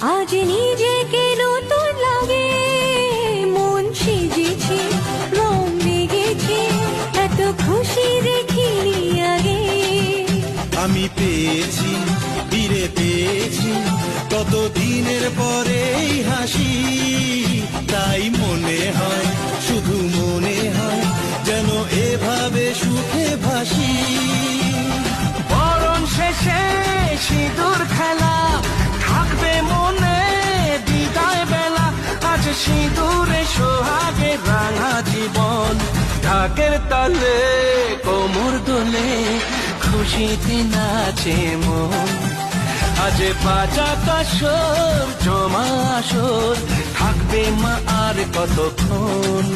আজ নিজেকে নতুন লাগে। মন সেজেছে, রং লেগেছে, এত খুশি দেখিনি আগে। আমি পেয়েছি, ফিরে পেয়েছি কত দিনের পরে সিঁদুরে সোহাগে রাঙা জীবন, ঢাকের তালে, কোমর দোলে, খুশিতে নাচে মন। আজ বাজা কাশর জমা আসর, থাকবে মা আর কতক্ষণ?